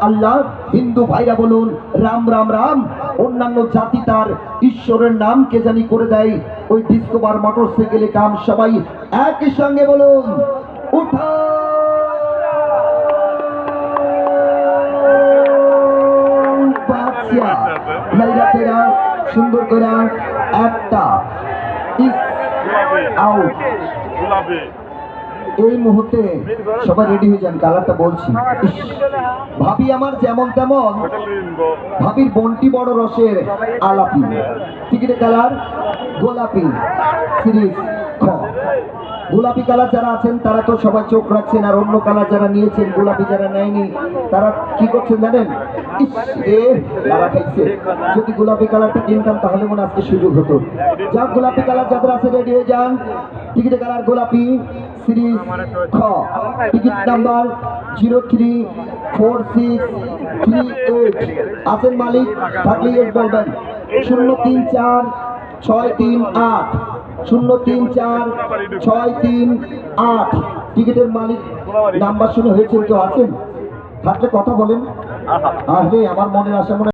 আল্লাহ। হিন্দু ভাইরা বলুন, রাম রাম রাম। অন্যান্য জাতি তার ঈশ্বরের নাম কে জানি করে দেয়। ওই ডিসকোভার মোটর সাইকেলে কাম সবাই একই সঙ্গে বলুন উঠা সুন্দর করে একটা আউট। এই মুহূর্তে সবাই রেডি হয়ে যান কালারটা বলছি। ভাবি আমার যেমন তেমন, ভাবির বন্টি বড় রসের আলাপি। টিকিটের কালার গোলাপি। সিরিজ খ। গোলাপি কালার যারা আছেন, তারা তো সবাই চোখ রাখছেন, আর অন্য কালার যারা নিয়েছেন, গোলাপি যারা নেয়নি, তারা কি করছেন জানেন? যদি গোলাপি কালারটা কিনতাম, তাহলে মনে আজকে সুযোগ হতো। যা গোলাপি কালার যাদের আছে রেডি হয়ে যান। টিকিটের কালার গোলাপি সিরিজ খ। Ticket number zero three four six three eight আছেন মালিক, থাকলে বলবেন। শূন্য তিন চার, ছয় তিন আট। শূন্য তিন চার ছয় তিন আট। টিকিটের মালিক নাম্বার শুনে হয়েছেন কেউ আছেন? থাকলে কথা বলেন। আরে আমার মনের আশা মনে